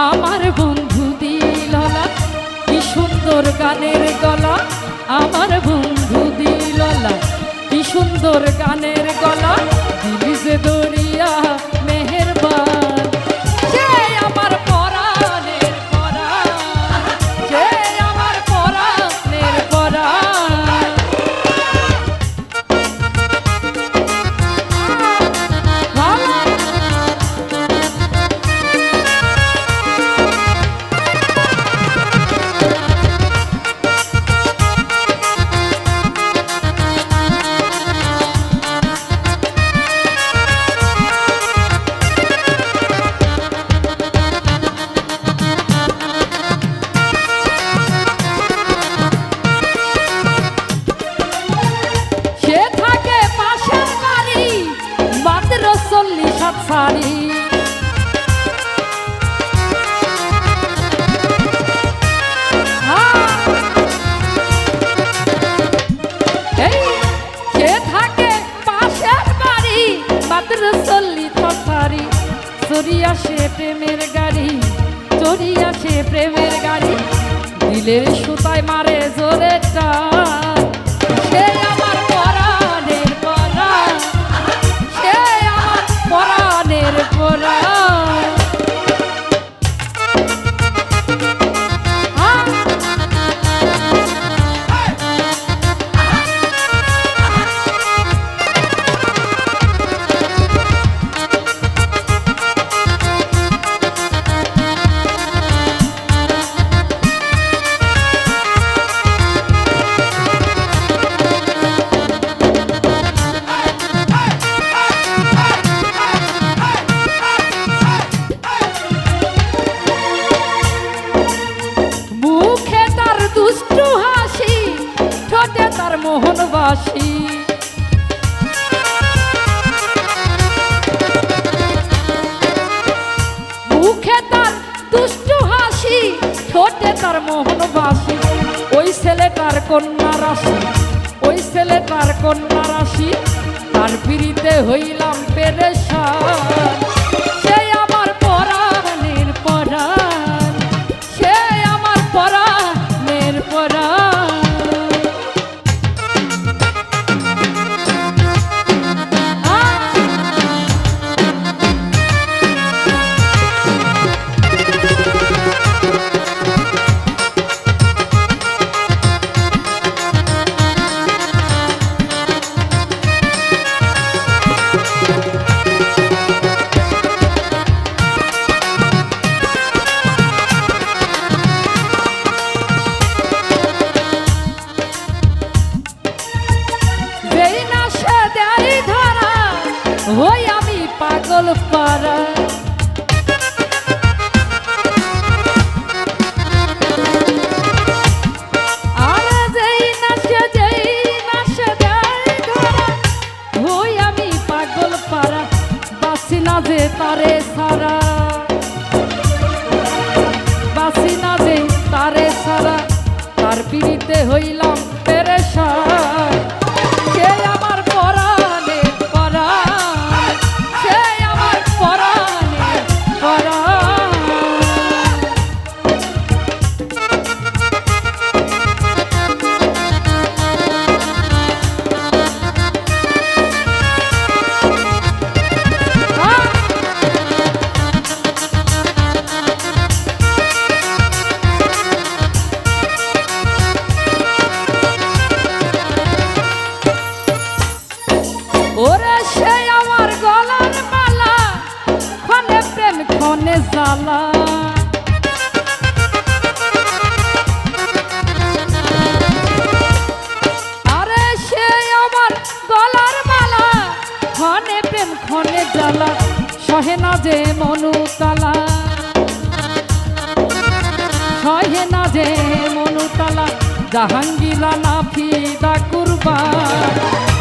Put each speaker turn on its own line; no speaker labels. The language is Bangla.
আমার বন্ধু দিললা কি সুন্দর গানের গলা। আমার বন্ধু দিললা কি সুন্দর গানের হাত শাড়ি প্রেমের গাড়ি চড়িয়া প্রেমের গাড়ি। দিলের সুতায় মারে জোরে টান। মোহনবাসী মুখে তার দুষ্টু হাসি, ঠোঁটে তার মোহনবাসী ওই ছেলেটার কন্যা রাশি, ওই ছেলেটার কন্যা রাশি। তার পিড়িতে হইলাম পেরেশান। পাগল পারা বাসি না যে তারে সারা। বাসি না যে তারে সারা, তার পিড়িতে হইলাম ক্ষণে জ্বালা। আরে সে আমার গলার মালা, ক্ষণে প্রেম, ক্ষণে জ্বালা, সহে না যে মনু তালা। সহে না যে মনু তালা, জাহাঙ্গীরা না ফিদা কুরবান।